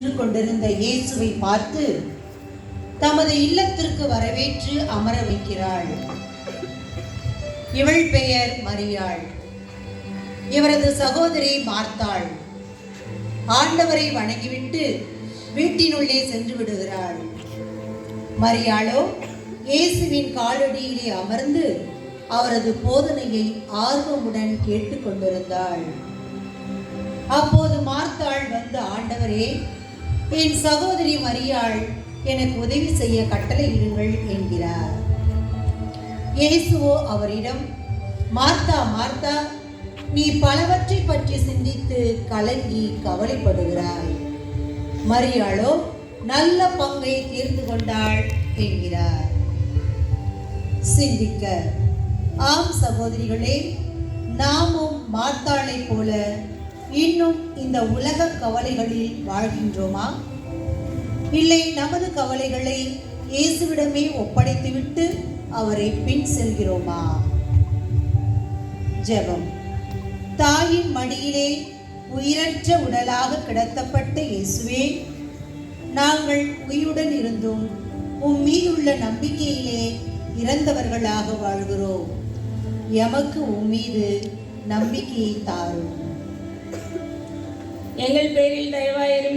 நின்று கொண்டிருந்த இயேசுவை பார்த்து தமது இல்லத்திற்கு வரவேற்று அமர வைக்கிறாள் இவள் பெயர் மரியாள். இவரது சகோதரி மார்த்தாள். ஆண்டவரை வணங்கிவிட்டு வீட்டினுள்ளே சென்று விடுகிறாள். மரியாளோ இயேசுவின் காலடியிலே அமர்ந்து அவரது போதனையை ஆர்வமுடன் கேட்டுக்கொண்டிருந்தாள். அப்போது மார்த்தாள் வந்து ஆண்டவரே என் சகோதரி மரியாள் எனக்கு உதவி செய்ய கட்டளையிடுங்கள் என்கிறார். இயேசுவோ அவரிடம் மார்த்தா மார்த்தா நீ பலவற்றை பற்றி சிந்தித்து கலங்கி கவலைப்படுகிறாய். மரியாளோ நல்ல பங்கை தீர்ந்து கொண்டாள் என்கிறார். சிந்திக்க ஆம் சகோதரிகளே நாமும் மார்த்தாளைப் போல இன்னும் இந்த உலக கவலைகளில் வாழ்கின்றோமா? இல்லை நமது கவலைகளை இயேசுவிடமே ஒப்படைத்துவிட்டு அவரை பின் செல்கிறோமா? ஜெபம். தாயின் மடியிலே உயிரற்ற உடலாக கிடத்தப்பட்ட இயேசுவே நாங்கள் உயிருடன் இருந்தும் உம் மீதுள்ள நம்பிக்கையிலே இறந்தவர்களாக வாழ்கிறோம். எமக்கு உம் மீது நம்பிக்கையை தாரும். ഞങ്ങൾ പേരിൽ ദയവായാലും